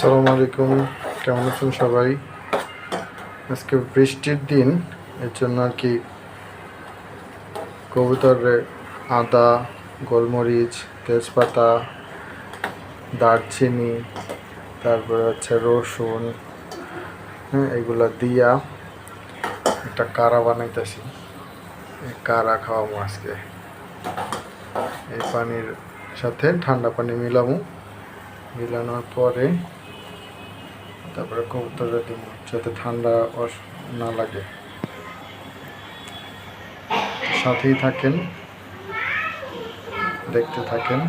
আসসালামু আলাইকুম। কেমন আছেন সবাই? আজকে বৃষ্টির দিন, এর জন্য আর কি কবুতরে আদা, গোলমরিচ, তেজপাতা, দারচিনি, তারপরে হচ্ছে রসুন হ্যাঁ এগুলা দিয়া একটা কারা বানাইতেছি। এই কারা খাওয়াবো আজকে। এই পানির সাথে ঠান্ডা পানি মিলামু মিলানোর পরে তারপরে কবুতরে দিব যাতে ঠান্ডা না লাগে। সাথেই থাকেন। দেখতে থাকেন।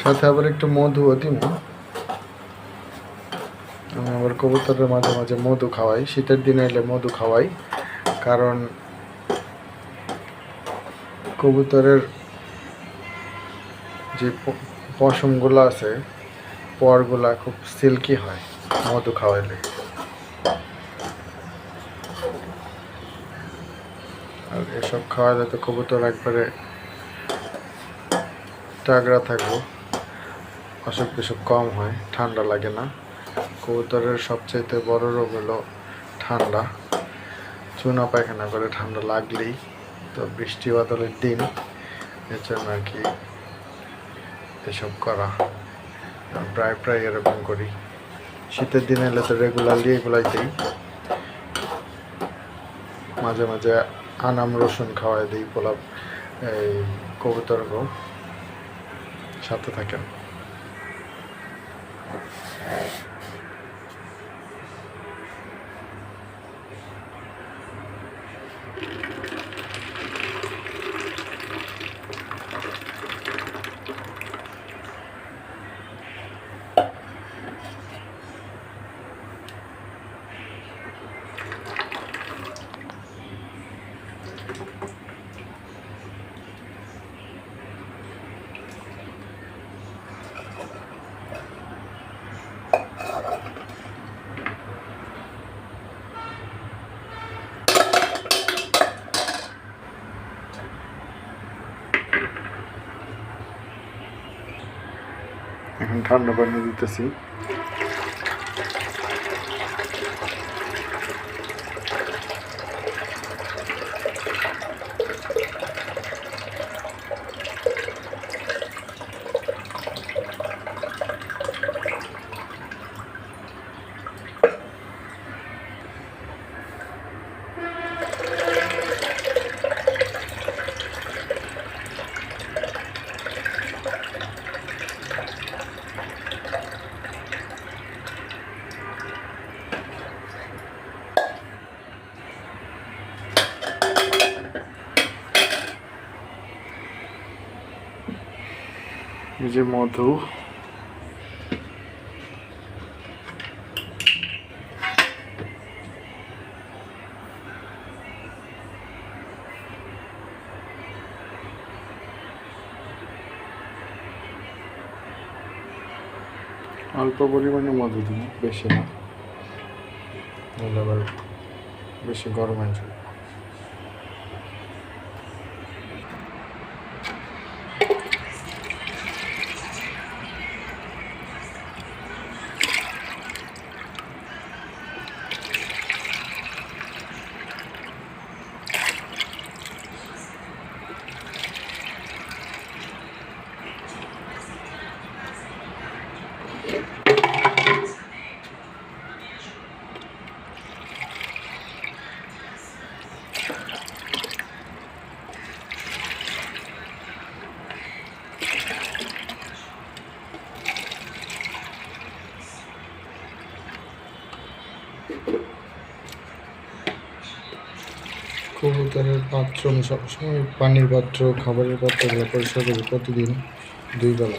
সাথে আবার একটু আমি আবার কবুতরের মাঝে মাঝে মধু খাওয়াই। শীতের দিনে এলে মধু খাওয়াই, কারণ কবুতরের যে পশমগুলো আছে, পরগুলা খুব সিল্কি হয় মধু খাওয়াইলে। আর এসব খাওয়ালে তো কবুতর একবারে টাগড়া থাকব অসুখ বিসুখ কম হয়, ঠান্ডা লাগে না। কবুতরের সবচাইতে বড় রোগ হলো ঠান্ডা। চুনা পায়খানা করে ঠান্ডা লাগলেই তো বৃষ্টি বাদলের দিন এর জন্য আর কি এসব করা। প্রায় প্রায় এরকম করি। শীতের দিনে এলে তো রেগুলারলি এগুলাই দিই। মাঝে মাঝে আনাম রসুন খাওয়াই দিই পোলাপ, এই কবুতরকেও সাথে থাকেন। এখন ঠান্ডা পানি দিতেছি। এই যে মধু। অল্প পরিমাণে মধু দিব বেশি না। আবার বেশি গরম হয়ে কবুতরের পাত্র আমি সবসময় পানির পাত্র খাবারের পাত্রগুলো পরিষ্কার করি প্রতিদিন দুই বেলা।